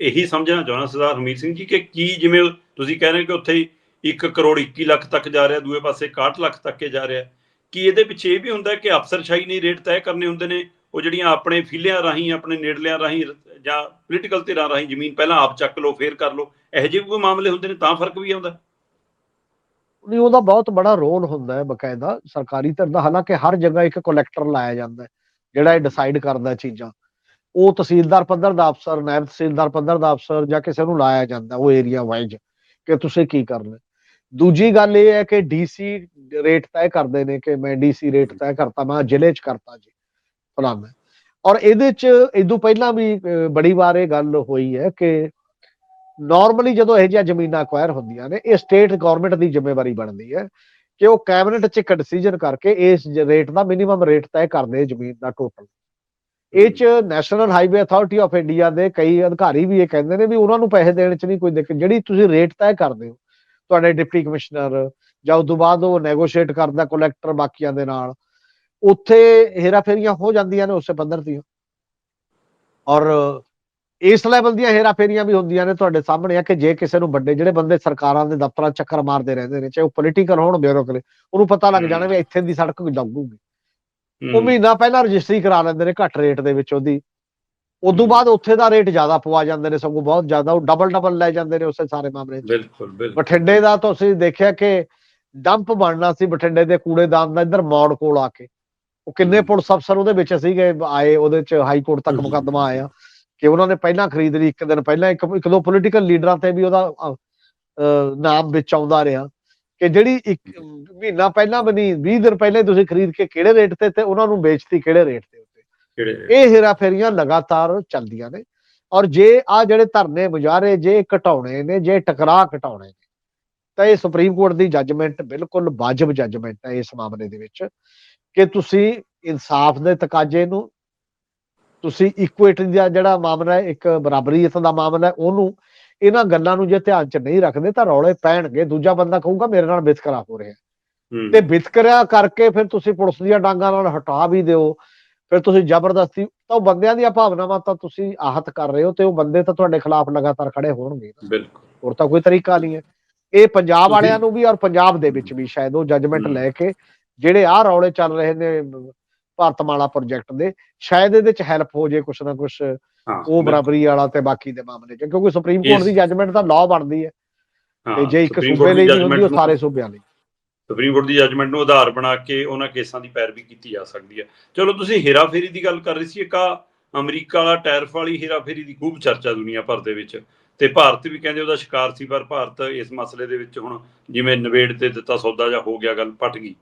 ਇਹੀ ਸਮਝਣਾ ਚਾਹੁੰਦਾ ਸਰਦਾਰ ਹਮੀਤ ਸਿੰਘ ਜੀ ਕਿ ਕੀ ਜਿਵੇਂ ਤੁਸੀਂ ਕਹਿ ਰਹੇ ਕਿ ਉੱਥੇ 1 ਕਰੋੜ 21 ਲੱਖ ਤੱਕ ਜਾ ਰਿਹਾ ਦੂਏ ਪਾਸੇ 61 ਲੱਖ ਤੱਕ ਕੇ ਜਾ ਰਿਹਾ ਕੀ ਇਹਦੇ ਪਿੱਛੇ ਇਹ ਵੀ ਹੁੰਦਾ ਕਿ ਅਫਸਰਸ਼ਾਹੀ ਨੇ ਰੇਟ ਤੈਅ ਕਰਨੇ ਹੁੰਦੇ ਨੇ ਉਹ ਜਿਹੜੀਆਂ ਆਪਣੇ ਫਿਲਿਆਂ ਰਾਹੀਂ, ਆਪਣੇ ਨੇੜਲਿਆਂ ਰਾਹੀਂ ਜਾਂ ਪੋਲੀਟੀਕਲ ਧਿਰਾਂ ਰਾਹੀਂ ਜ਼ਮੀਨ ਪਹਿਲਾਂ ਆਪ ਚੱਕ ਲਓ, ਫੇਰ ਕਰ ਲਓ, ਇਹੋ ਜਿਹੇ ਕੋਈ ਮਾਮਲੇ ਹੁੰਦੇ ਨੇ ਤਾਂ ਫ਼ਰਕ ਵੀ ਆਉਂਦਾ। ਨਹੀਂ ਉਹਦਾ ਬਹੁਤ ਬੜਾ ਰੋਲ ਹੁੰਦਾ ਹੈ ਬਕਾਇਦਾ ਸਰਕਾਰੀ ਧਿਰ ਦਾ, ਹਾਲਾਂਕਿ ਹਰ ਜਗ੍ਹਾ ਇੱਕ ਕਲੈਕਟਰ ਲਾਇਆ ਜਾਂਦਾ ਹੈ, ਜਿਹੜਾ ਇਹ ਡਿਸਾਈਡ ਕਰਦਾ ਚੀਜ਼ਾਂ। ਉਹ ਤਹਿਸੀਲਦਾਰ ਪੱਧਰ ਦਾ ਅਫਸਰ ਨਾਇਬ ਤਹਿਸੀਲਦਾਰ ਪੱਧਰ ਦਾ ਅਫਸਰ ਜਾਂ ਕਿਸੇ ਨੂੰ ਲਾਇਆ ਜਾਂਦਾ ਉਹ ਏਰੀਆ ਵਾਈਜ਼ ਕਿ ਤੁਸੀਂ ਕੀ ਕਰਨਾ ਦੂਜੀ ਗੱਲ ਇਹ ਹੈ ਕਿ ਡੀਸੀ ਰੇਟ ਤੈਅ ਕਰਦੇ ਨੇ ਕਿ ਮੈਂ ਡੀਸੀ ਰੇਟ ਤੈਅ ਕਰਤਾ, ਮੈਂ ਜ਼ਿਲ੍ਹੇ 'ਚ ਕਰਤਾ ਜੀ। ਫਲਾਣਾ ਔਰ ਇਹਦੇ 'ਚ ਇਦੋਂ ਪਹਿਲਾਂ ਵੀ ਬੜੀ ਵਾਰ ਇਹ ਗੱਲ ਹੋਈ ਹੈ ਕਿ ਨਾਰਮਲੀ ਜਦੋਂ ਇਹ ਜਿਹੀਆਂ ਜ਼ਮੀਨਾਂ ਅਕਵਾਇਰ ਹੁੰਦੀਆਂ ਨੇ ਇਹ ਸਟੇਟ ਗਵਰਨਮੈਂਟ ਦੀ ਜ਼ਿੰਮੇਵਾਰੀ ਬਣਦੀ ਹੈ ਕਿ ਉਹ ਕੈਬਨਿਟ 'ਚ ਇੱਕ ਡਿਸੀਜਨ ਕਰਕੇ ਇਸ ਰੇਟ ਦਾ ਮਿਨੀਮਮ ਰੇਟ ਤੈਅ ਕਰਦੇ ਜ਼ਮੀਨ ਦਾ ਟੋਟਲ ਇਹ 'ਚ national highway authority of India ਦੇ ਕਈ ਅਧਿਕਾਰੀ ਵੀ ਇਹ ਕਹਿੰਦੇ ਨੇ ਵੀ ਉਹਨਾਂ ਨੂੰ ਪੈਸੇ ਦੇਣ 'ਚ ਨਹੀਂ ਕੋਈ ਦਿੱਕਤ। ਜਿਹੜੀ ਤੁਸੀਂ ਰੇਟ ਤੈਅ ਕਰਦੇ ਹੋ ਤੁਹਾਡੇ ਡਿਪਟੀ ਕਮਿਸ਼ਨਰ ਜਾਂ ਉਸ ਤੋਂ ਬਾਅਦ ਉਹ ਨੈਗੋਸ਼ੀਏਟ ਕਰਦਾ ਕਲੈਕਟਰ ਬਾਕੀਆਂ ਦੇ ਨਾਲ ਉੱਥੇ ਹੇਰਾਫੇਰੀਆਂ ਹੋ ਜਾਂਦੀਆਂ ਨੇ ਉਸੇ ਪੱਧਰ ਦੀਆਂ। ਔਰ ਇਸ ਲੈਵਲ ਦੀਆਂ ਹੇਰਾਫੇਰੀਆਂ ਵੀ ਹੁੰਦੀਆਂ ਨੇ ਤੁਹਾਡੇ ਸਾਹਮਣੇ ਆ ਕਿ ਜੇ ਕਿਸੇ ਨੂੰ ਵੱਡੇ ਜਿਹੜੇ ਬੰਦੇ ਸਰਕਾਰਾਂ ਦੇ ਦਫ਼ਤਰਾਂ ਚੱਕਰ ਮਾਰਦੇ ਰਹਿੰਦੇ ਨੇ ਚਾਹੇ ਉਹ ਪੋਲੀਟੀਕਲ ਹੋਣ ਬਿਊਰੋਕਰੇਟ ਉਹਨੂੰ ਪਤਾ ਲੱਗ ਜਾਣਾ ਵੀ ਇੱਥੇ ਦੀ ਸੜਕ ਲੱਗੂਗੀ ਉਹ ਮਹੀਨਾ ਪਹਿਲਾਂ ਰਜਿਸਟਰੀ ਕਰਾ ਲੈਂਦੇ ਨੇ ਘੱਟ ਰੇਟ ਦੇ ਵਿੱਚ ਉਹਦੀ। ਉਦੋਂ। ਬਾਅਦ ਉੱਥੇ ਦਾ ਰੇਟ ਜ਼ਿਆਦਾ ਪਵਾ ਜਾਂਦੇ ਨੇ ਸਗੋਂ ਬਹੁਤ ਜ਼ਿਆਦਾ ਉਹ ਡਬਲ ਡਬਲ ਲੈ ਜਾਂਦੇ ਨੇ ਉਸੇ ਸਾਰੇ ਮਾਮਲੇ 'ਚ। ਬਿਲਕੁਲ ਬਿਲਕੁਲ। ਬਠਿੰਡੇ ਦਾ ਤੁਸੀਂ ਦੇਖਿਆ ਕਿ ਡੰਪ ਬਣਨਾ ਸੀ ਬਠਿੰਡੇ ਦੇ ਕੂੜੇਦਾਨ ਦਾ ਇੱਧਰ ਮੌੜ ਕੋਲ ਆ ਕੇ। ਉਹ ਕਿੰਨੇ। ਪੁਲਿਸ ਅਫਸਰ ਉਹਦੇ ਵਿੱਚ ਸੀਗੇ ਆਏ ਉਹਦੇ ਚ ਹਾਈ ਕੋਰਟ ਤੱਕ। ਮੁਕੱਦਮਾ ਆਇਆ ਕਿ ਉਹਨਾਂ ਨੇ ਪਹਿਲਾਂ ਖਰੀਦ ਲਈ ਇੱਕ ਦਿਨ ਪਹਿਲਾਂ ਇੱਕ ਇੱਕ ਦੋ ਪੋਲੀਟੀਕਲ ਲੀਡਰਾਂ ਤੇ ਵੀ ਉਹਦਾ ਨਾਮ ਵਿੱਚ ਆਉਂਦਾ ਰਿਹਾ ਕਿ ਜਿਹੜੀ ਇੱਕ ਮਹੀਨਾ ਪਹਿਲਾਂ ਨਹੀਂ 20 ਦਿਨ ਪਹਿਲਾਂ ਤੁਸੀਂ ਖਰੀਦ ਕੇ ਕਿਹੜੇ ਰੇਟ ਤੇ ਤੇ ਉਹਨਾਂ ਨੂੰ ਵੇਚਤੀ ਕਿਹੜੇ ਰੇਟ ਤੇ ਉੱਤੇ ਇਹ ਹੇਰਾਫੇਰੀਆਂ ਲਗਾਤਾਰ ਚੱਲਦੀਆਂ ਨੇ ਔਰ ਜੇ ਆ ਜਿਹੜੇ ਧਰਨੇ ਮੁਜ਼ਾਹਰੇ ਜੇ ਘਟਾਉਣੇ ਨੇ ਜੇ ਟਕਰਾਅ ਘਟਾਉਣੇ ਨੇ ਤਾਂ ਇਹ ਸੁਪਰੀਮ ਕੋਰਟ ਦੀ ਜੱਜਮੈਂਟ ਬਿਲਕੁਲ ਵਾਜਬ ਜੱਜਮੈਂਟ ਹੈ ਇਸ ਮਾਮਲੇ ਦੇ ਵਿੱਚ ਕਿ ਤੁਸੀਂ ਇਨਸਾਫ ਦੇ ਤਕਾਜ਼ੇ ਨੂੰ ਤੁਸੀਂ ਇਕੁਇਟੀ ਦਾ ਜਿਹੜਾ ਮਾਮਲਾ ਹੈ ਇੱਕ ਬਰਾਬਰੀਅਤ ਦਾ ਮਾਮਲਾ ਹੈ ਉਹਨੂੰ ਇਹਨਾਂ ਗੱਲਾਂ ਨੂੰ ਜੇ ਧਿਆਨ 'ਚ ਨਹੀਂ ਰੱਖਦੇ ਤਾਂ ਰੌਲੇ ਪੈਣਗੇ। ਦੂਜਾ ਬੰਦਾ ਕਹੂਗਾ ਮੇਰੇ ਨਾਲ ਵਿਤਕਰਾ ਹੋ ਰਿਹਾ। ਤੇ ਵਿਤਕਰਾ ਕਰਕੇ ਫਿਰ ਤੁਸੀਂ ਪੁਲਿਸ ਦੀਆਂ ਡਾਂਗਾਂ ਨਾਲ ਹਟਾ ਵੀ ਦਿਓ। ਫਿਰ ਤੁਸੀਂ ਜ਼ਬਰਦਸਤੀ ਤਾਂ ਉਹ ਬੰਦਿਆਂ ਦੀਆਂ ਭਾਵਨਾਵਾਂ ਤਾਂ ਤੁਸੀਂ ਆਹਤ ਕਰ ਰਹੇ ਹੋ ਤੇ ਉਹ ਬੰਦੇ ਤਾਂ ਤੁਹਾਡੇ ਖਿਲਾਫ ਲਗਾਤਾਰ ਖੜੇ ਹੋਣਗੇ। ਬਿਲਕੁਲ। ਹੋਰ ਤਾਂ ਕੋਈ ਤਰੀਕਾ ਨਹੀਂ ਹੈ। ਇਹ ਪੰਜਾਬ ਵਾਲਿਆਂ ਨੂੰ ਵੀ ਔਰ ਪੰਜਾਬ ਦੇ ਵਿੱਚ ਵੀ ਸ਼ਾਇਦ ਉਹ ਜੱਜਮੈਂਟ। ਲੈ ਕੇ ਜਿਹੜੇ ਆਹ ਰੌਲੇ ਚੱਲ ਰਹੇ ਨੇ ਭਾਰਤਮਾਲਾ ਪ੍ਰੋਜੈਕਟ ਦੇ ਸ਼ਾਇਦ ਇਹਦੇ ਚ ਹੈਲਪ ਹੋ ਜੇ ਕੁਛ ਨਾ ਕੁਛ ਉਹ ਬਰਾਬਰੀ ਵਾਲਾ ਤੇ ਬਾਕੀ ਦੇ ਮਾਮਲੇ ਚ ਕਿਉਂਕਿ ਸੁਪਰੀਮ ਕੋਰਟ ਦੀ ਜੱਜਮੈਂਟ ਤਾਂ ਲਾਅ ਬਣਦੀ ਹੈ। ਤੇ ਜੇ ਇੱਕ ਸੂਬੇ ਲਈ ਨਹੀਂ ਹੁੰਦੀ ਉਹ ਸਾਰੇ ਸੂਬਿਆਂ ਲਈ। ਸੁਪਰੀਮ ਕੋਰਟ ਦੀ ਜੱਜਮੈਂਟ ਨੂੰ ਆਧਾਰ ਬਣਾ ਕੇ ਉਹਨਾਂ ਕੇਸਾਂ ਦੀ ਪੈਰਵੀ ਕੀਤੀ ਜਾ ਸਕਦੀ ਹੈ। ਚਲੋ ਤੁਸੀਂ ਹੇਰਾਫੇਰੀ ਦੀ ਗੱਲ ਕਰ ਰਹੇ ਸੀ ਇੱਕ ਆਹ ਅਮਰੀਕਾ ਵਾਲਾ ਟੈਰਫ ਵਾਲੀ ਹੇਰਾਫੇਰੀ ਦੀ ਖੂਬ ਚਰਚਾ ਦੁਨੀਆ ਭਰ ਦੇ ਵਿੱਚ। ਤੇ ਭਾਰਤ ਵੀ ਕਹਿੰਦੇ ਉਹਦਾ ਸ਼ਿਕਾਰ ਸੀ ਪਰ ਭਾਰਤ ਇਸ ਮਸਲੇ ਦੇ ਵਿੱਚ ਹੁਣ ਜਿਵੇਂ ਨਵੇੜ ਤੇ ਦਿੱਤਾ ਸੌਦਾ ਜਾਂ ਹੋ ਗਿਆ ਗੱਲ ਪਟ ਗਈ।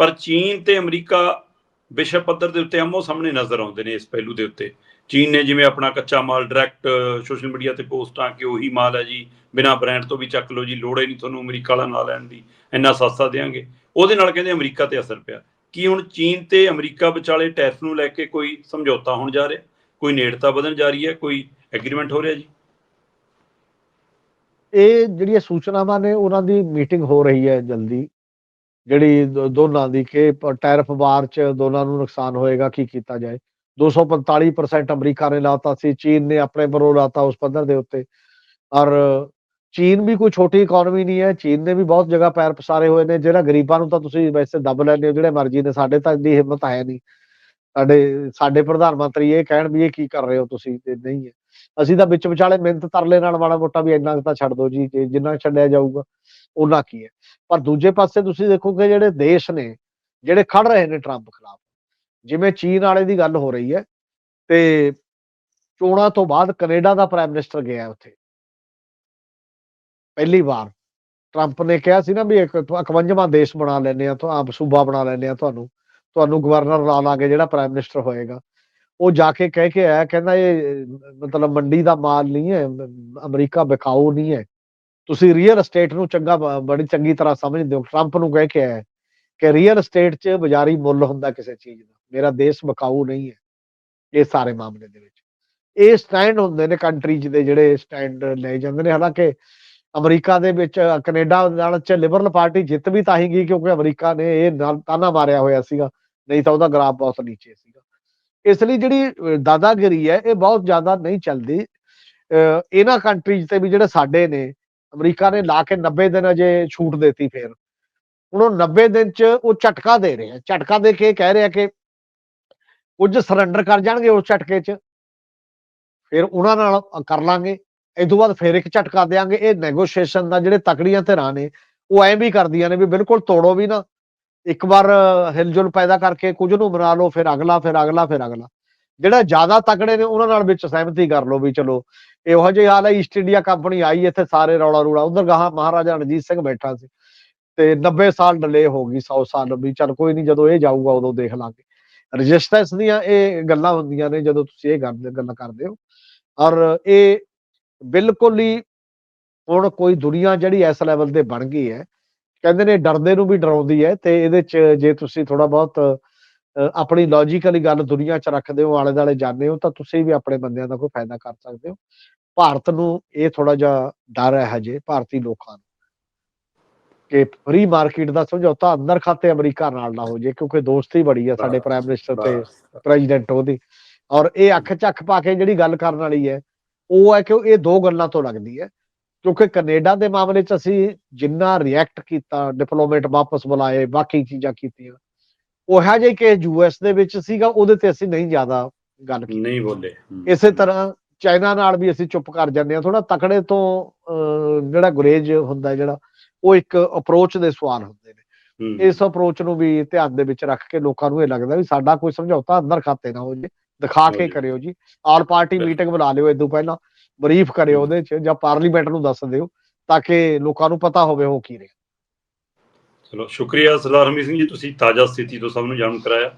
ਪਰ ਚੀਨ ਤੇ ਅਮਰੀਕਾ ਵਿਸ਼ਵ ਪੱਧਰ ਦੇ ਉੱਤੇ ਆਮੋ ਸਾਹਮਣੇ ਨਜ਼ਰ ਆਉਂਦੇ ਨੇ ਇਸ ਪਹਿਲੂ ਦੇ ਉੱਤੇ। ਚੀਨ ਨੇ ਜਿਵੇਂ ਆਪਣਾ ਕੱਚਾ ਮਾਲ ਡਾਇਰੈਕਟ ਸੋਸ਼ਲ ਮੀਡੀਆ ਤੇ ਪੋਸਟਾਂ ਕਿ ਉਹੀ ਮਾਲ ਹੈ ਜੀ, ਬਿਨਾ ਬ੍ਰਾਂਡ ਤੋਂ ਵੀ ਚੱਕ ਲਓ ਜੀ, ਲੋੜ ਹੀ ਨਹੀਂ ਤੁਹਾਨੂੰ ਅਮਰੀਕਾ ਵਾਲਾ ਨਾਂ ਲੈਣ ਦੀ, ਇੰਨਾ ਸਸਤਾ ਦੇਾਂਗੇ। ਉਹਦੇ ਨਾਲ ਕਹਿੰਦੇ ਅਮਰੀਕਾ ਤੇ ਅਸਰ ਪਿਆ। ਕੀ ਹੁਣ ਚੀਨ ਤੇ ਅਮਰੀਕਾ ਵਿਚਾਲੇ ਟੈਰਿਫ ਨੂੰ ਲੈ ਕੇ ਕੋਈ ਸਮਝੌਤਾ ਹੋਣ ਜਾ ਰਿਹਾ? ਕੋਈ ਨੇੜਤਾ ਵਧਣ ਜਾ ਰਹੀ ਹੈ? ਕੋਈ ਐਗਰੀਮੈਂਟ ਹੋ ਰਿਹਾ ਜੀ? ਇਹ ਜਿਹੜੀਆਂ ਸੂਚਨਾਵਾਂ ਨੇ, ਉਹਨਾਂ ਦੀ ਮੀਟਿੰਗ ਹੋ ਰਹੀ ਹੈ ਜਲਦੀ। ਜਿਹੜੀ ਦੋਨਾਂ ਦੀ ਕਿ ਟੈਰਫ ਵਾਰ ਚ ਦੋਨਾਂ ਨੂੰ ਨੁਕਸਾਨ ਹੋਏਗਾ, ਕੀ ਕੀਤਾ ਜਾਏ? 245% ਅਮਰੀਕਾ ਨੇ ਲਾਤਾ ਸੀ, ਚੀਨ ਨੇ ਆਪਣੇ ਵੱਲੋਂ ਲਾਤਾ ਉਸ ਪੱਧਰ ਦੇ ਉੱਤੇ। ਔਰ ਚੀਨ ਵੀ ਕੋਈ ਛੋਟੀ ਇਕਨੋਮੀ ਨਹੀਂ ਹੈ, ਚੀਨ ਨੇ ਵੀ ਬਹੁਤ ਜਗ੍ਹਾ ਪੈਰ ਪਸਾਰੇ ਹੋਏ ਨੇ। ਜਿਹੜਾ ਗਰੀਬਾਂ ਨੂੰ ਤਾਂ ਤੁਸੀਂ ਵੈਸੇ ਦੱਬ ਲੈਂਦੇ ਹੋ, ਜਿਹੜੇ ਮਰਜ਼ੀ ਨੇ, ਸਾਡੇ ਤਾਂ ਇੰਨੀ ਹਿੰਮਤ ਹੈ ਨਹੀਂ। ਸਾਡੇ ਸਾਡੇ ਪ੍ਰਧਾਨ ਮੰਤਰੀ ਇਹ ਕਹਿਣ ਵੀ ਇਹ ਕੀ ਕਰ ਰਹੇ ਹੋ ਤੁਸੀਂ? ਤੇ ਨਹੀਂ ਹੈ। ਅਸੀਂ ਤਾਂ ਵਿੱਚ ਵਿਚਾਲੇ ਮਿਹਨਤ ਤਰਲੇ ਨਾਲ ਮਾੜਾ ਮੋਟਾ ਵੀ ਇੰਨਾ ਕੁ ਤਾਂ ਛੱਡ ਦਿਓ ਜੀ, ਜੇ ਜਿੰਨਾ ਛੱਡਿਆ ਜਾਊਗਾ ਉਹਨਾਂ ਕੀ ਹੈ। ਪਰ ਦੂਜੇ ਪਾਸੇ ਤੁਸੀਂ ਦੇਖੋਗੇ ਜਿਹੜੇ ਦੇਸ਼ ਨੇ, ਜਿਹੜੇ ਖੜ ਰਹੇ ਨੇ ਟਰੰਪ ਖਿਲਾਫ, ਜਿਵੇਂ ਚੀਨ ਵਾਲੇ ਦੀ ਗੱਲ ਹੋ ਰਹੀ ਹੈ ਤੇ ਚੋਣਾਂ ਤੋਂ ਬਾਅਦ ਕੈਨੇਡਾ ਦਾ ਪ੍ਰਾਈਮ ਮਿਨਿਸਟਰ ਗਿਆ ਉੱਥੇ। ਪਹਿਲੀ ਵਾਰ। ਟਰੰਪ ਨੇ ਕਿਹਾ ਸੀ ਨਾ ਵੀ ਇੱਕ 51ਵਾਂ ਦੇਸ਼ ਬਣਾ ਲੈਨੇ ਆ ਤਾਂ ਆਪ ਸੂਬਾ ਬਣਾ ਲੈਨੇ ਆ ਤੁਹਾਨੂੰ ਤੁਹਾਨੂੰ ਗਵਰਨਰ ਲਾ ਲਾਂਗੇ ਜਿਹੜਾ ਪ੍ਰਾਈਮ ਮਿਨਿਸਟਰ ਹੋਏਗਾ। ਉਹ ਜਾ ਕੇ ਕਹਿ ਕੇ ਆਇਆ, ਕਹਿੰਦਾ ਇਹ, ਮਤਲਬ ਮੰਡੀ ਦਾ ਮਾਲ ਨਹੀਂ ਹੈ, ਅਮਰੀਕਾ ਵਿਕਾਊ ਨਹੀਂ ਹੈ। ਤੁਸੀਂ ਰੀਅਲ ਅਸਟੇਟ ਨੂੰ ਚੰਗਾ, ਬੜੀ ਚੰਗੀ ਤਰ੍ਹਾਂ ਸਮਝਦੇ ਹੋ। ਟਰੰਪ ਨੂੰ ਕਹਿ ਕੇ ਆਇਆ ਕਿ ਰੀਅਲ ਅਸਟੇਟ 'ਚ ਬਾਜ਼ਾਰੀ ਮੁੱਲ ਹੁੰਦਾ ਕਿਸੇ ਚੀਜ਼ ਦਾ। ਮੇਰਾ ਦੇਸ਼ ਵਿਕਾਊ ਨਹੀਂ ਹੈ। ਇਹ ਸਾਰੇ ਮਾਮਲੇ ਦੇ ਵਿੱਚ। ਇਹ ਸਟੈਂਡ ਹੁੰਦੇ ਨੇ ਕੰਟਰੀਜ਼ ਦੇ ਜਿਹੜੇ ਸਟੈਂਡ ਲਏ ਜਾਂਦੇ ਨੇ। ਹਾਲਾਂਕਿ ਅਮਰੀਕਾ ਦੇ ਵਿੱਚ, ਕੈਨੇਡਾ ਨਾਲ ਚ ਲਿਬਰਲ ਪਾਰਟੀ ਜਿੱਤ ਵੀ ਤਾਂ ਹੀ ਗਈ ਕਿਉਂਕਿ ਅਮਰੀਕਾ ਨੇ ਇਹ ਨਾਲ ਤਾਨਾ ਮਾਰਿਆ ਹੋਇਆ ਸੀਗਾ। ਨਹੀਂ ਤਾਂ ਉਹਦਾ ਗ੍ਰਾਫ ਬਹੁਤ ਨੀਚੇ ਸੀ। ਇਸ ਲਈ ਜਿਹੜੀ ਅਹ, ਦਾਦਾਗਿਰੀ ਹੈ ਇਹ ਬਹੁਤ ਜ਼ਿਆਦਾ ਨਹੀਂ ਚੱਲਦੀ। ਅਹ, ਇਹਨਾਂ ਕੰਟਰੀਜ਼ ਤੇ ਵੀ ਜਿਹੜੇ ਸਾਡੇ ਨੇ ਅਮਰੀਕਾ ਨੇ ਲਾ ਕੇ 90 ਦਿਨ ਅਜੇ ਛੂਟ ਦਿੱਤੀ ਫੇਰ। ਹੁਣ ਉਹ 90 ਦਿਨ ਚ ਉਹ ਝਟਕਾ ਦੇ ਰਿਹਾ। ਝਟਕਾ ਦੇ ਕੇ ਕਹਿ ਰਿਹਾ ਕਿ ਕੁਝ ਸਰੈਂਡਰ ਕਰ ਜਾਣਗੇ ਉਸ ਝਟਕੇ ਚ। ਫਿਰ ਉਹਨਾਂ ਨਾਲ ਕਰ ਲਾਂਗੇ। ਇਸ ਤੋਂ ਬਾਅਦ ਫਿਰ ਇੱਕ ਝਟਕਾ ਦੇਾਂਗੇ ਇਹ ਨੈਗੋਸ਼ੀਏਸ਼ਨ ਦਾ ਜਿਹੜੇ ਤਕੜੀਆਂ ਧਿਰਾਂ ਨੇ ਉਹ ਐਂ ਵੀ ਕਰਦੀਆਂ ਨੇ ਵੀ ਬਿਲਕੁਲ ਤੋੜੋ ਵੀ ਨਾ। ਇੱਕ ਵਾਰ ਹਿਲਜੁਲ ਪੈਦਾ ਕਰਕੇ ਕੁਝ ਨੂੰ ਬਣਾ ਲਓ, ਫਿਰ ਅਗਲਾ ਫਿਰ ਅਗਲਾ ਫਿਰ ਅਗਲਾ। ਜਿਹੜਾ ਜ਼ਿਆਦਾ ਤਕੜੇ ਨੇ, ਉਹਨਾਂ ਨਾਲ ਵਿੱਚ ਸਹਿਮਤੀ ਕਰ ਲਓ ਵੀ ਚਲੋ, ਇਹੋ ਜਿਹੀ ਹਾਲ ਹੈ ਈਸਟ ਇੰਡੀਆ ਕੰਪਨੀ ਆਈ ਇੱਥੇ ਸਾਰੇ ਰੌਲਾ ਰੂਲਾ ਉਧਰ ਗਾਹਾਂ ਮਹਾਰਾਜਾ ਰਣਜੀਤ ਸਿੰਘ ਬੈਠਾ ਸੀ। ਤੇ 90 ਸਾਲ ਡਿਲੇ ਹੋ ਗਈ 100 ਸਾਲ ਵੀ ਚਲ ਕੋਈ ਨਹੀਂ ਜਦੋਂ ਇਹ ਜਾਊਗਾ ਉਦੋਂ ਦੇਖ ਲਾਂਗੇ। ਰਜਿਸਟੈਂਸ ਦੀਆਂ ਇਹ ਗੱਲਾਂ ਹੁੰਦੀਆਂ ਨੇ, ਜਦੋਂ ਤੁਸੀਂ ਇਹ ਗੱਲ ਕਰਦੇ ਹੋ। ਔਰ ਇਹ ਬਿਲਕੁਲ ਹੀ ਹੁਣ ਕੋਈ ਦੁਨੀਆ ਜਿਹੜੀ ਇਸ ਲੈਵਲ ਤੇ ਬਣ ਗਈ ਹੈ ਕਹਿੰਦੇ ਨੇ ਡਰਦੇ ਨੂੰ ਵੀ ਡਰਾਉਂਦੀ ਹੈ ਤੇ ਇਹਦੇ ਚ ਜੇ ਤੁਸੀਂ ਥੋੜਾ ਬਹੁਤ ਆਪਣੀ ਲੌਜੀਕਲੀ ਗੱਲ ਦੁਨੀਆ ਚ ਰੱਖਦੇ ਹੋ ਆਲੇ ਦਾਲੇ ਜਾਂਦੇ ਹੋ ਤਾਂ ਤੁਸੀਂ ਵੀ ਆਪਣੇ ਬੰਦਿਆਂ ਦਾ ਕੋਈ ਫਾਇਦਾ ਕਰ ਸਕਦੇ ਹੋ। ਭਾਰਤ ਨੂੰ ਇਹ ਥੋੜਾ ਜਿਹਾ ਡਰ ਹੈ ਹਜੇ ਭਾਰਤੀ ਲੋਕਾਂ ਨੂੰ। ਕਿ ਫ੍ਰੀ ਮਾਰਕੀਟ ਦਾ ਸਮਝੌਤਾ ਅੰਦਰ ਖਾਤੇ ਅਮਰੀਕਾ ਨਾਲ ਨਾ ਹੋ ਜੇ ਕਿਉਂਕਿ ਦੋਸਤੀ ਬੜੀ ਹੈ ਸਾਡੇ ਪ੍ਰਾਈਮ ਮਿਨਿਸਟਰ ਤੇ ਪ੍ਰੈਜ਼ੀਡੈਂਟ ਉਹਦੀ। ਔਰ ਇਹ ਅੱਖ ਚੱਕ ਪਾ ਕੇ ਜਿਹੜੀ ਗੱਲ ਕਰਨ ਵਾਲੀ ਹੈ ਉਹ ਹੈ ਕਿ ਇਹ ਦੋ ਗੱਲਾਂ ਤੋਂ ਲੱਗਦੀ ਹੈ। ਕਿਉਂਕਿ ਕੈਨੇਡਾ ਦੇ ਮਾਮਲੇ 'ਚ ਅਸੀਂ ਜਿੰਨਾ ਰਿਐਕਟ ਕੀਤਾ ਡਿਪਲੋਮੇਟ ਵਾਪਸ ਬੁਲਾਏ ਬਾਕੀ ਚੀਜ਼ਾਂ ਕੀਤੀਆਂ ਉਹ ਹੈ ਜੇ ਕਿ ਯੂਐਸ ਦੇ ਵਿੱਚ ਸੀਗਾ ਉਹਦੇ ਤੇ ਅਸੀਂ ਨਹੀਂ ਜ਼ਿਆਦਾ ਗੱਲ ਕੀਤੀ। ਨਹੀਂ ਬੋਲੇ। ਇਸੇ ਤਰ੍ਹਾਂ ਚਾਈਨਾ ਨਾਲ ਵੀ ਅਸੀਂ ਚੁੱਪ ਕਰ ਜਾਂਦੇ ਹਾਂ। ਥੋੜਾ ਤਕੜੇ ਤੋਂ ਜਿਹੜਾ ਗੁਰੇਜ ਹੁੰਦਾ ਜਿਹੜਾ ਉਹ ਇੱਕ ਅਪਰੋਚ ਦੇ ਸਵਾਲ ਹੁੰਦੇ ਨੇ। ਇਸ ਅਪਰੋਚ ਨੂੰ ਵੀ ਧਿਆਨ ਦੇ ਵਿੱਚ ਰੱਖ ਕੇ ਲੋਕਾਂ ਨੂੰ ਇਹ ਲੱਗਦਾ ਵੀ ਸਾਡਾ ਕੋਈ ਸਮਝੌਤਾ ਅੰਦਰ ਖਾਤੇ ਨਾ ਹੋ ਜੇ। ਦਿਖਾ ਕੇ। ਕਰਿਓ ਜੀ। All party. ਮੀਟਿੰਗ ਬੁਲਾ ਲਿਓ ਇਦੋਂ ਪਹਿਲਾਂ। ਬਰੀਫ ਕਰਿਓ ਉਹਦੇ ਚ ਜਾਂ ਪਾਰਲੀਮੈਂਟ ਨੂੰ ਦੱਸ ਦਿਓ ਤਾਂ ਕਿ ਲੋਕਾਂ ਨੂੰ ਪਤਾ ਹੋਵੇ ਉਹ ਕੀ ਰਿਹਾ। ਚਲੋ, ਸ਼ੁਕਰੀਆ ਸਰਦਾਰ ਹਰਮੀਤ ਸਿੰਘ ਜੀ, ਤੁਸੀਂ ਤਾਜ਼ਾ ਸਥਿਤੀ ਤੋਂ ਸਭ ਨੂੰ ਜਾਣੂ ਕਰਾਇਆ।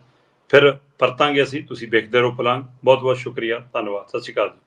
ਫਿਰ ਪਰਤਾਂਗੇ ਅਸੀਂ, ਤੁਸੀਂ ਵੇਖਦੇ ਰਹੋ ਪਲਾਨ। ਬਹੁਤ ਬਹੁਤ ਸ਼ੁਕਰੀਆ, ਧੰਨਵਾਦ। ਸਤਿ ਸ਼੍ਰੀ ਅਕਾਲ ਜੀ।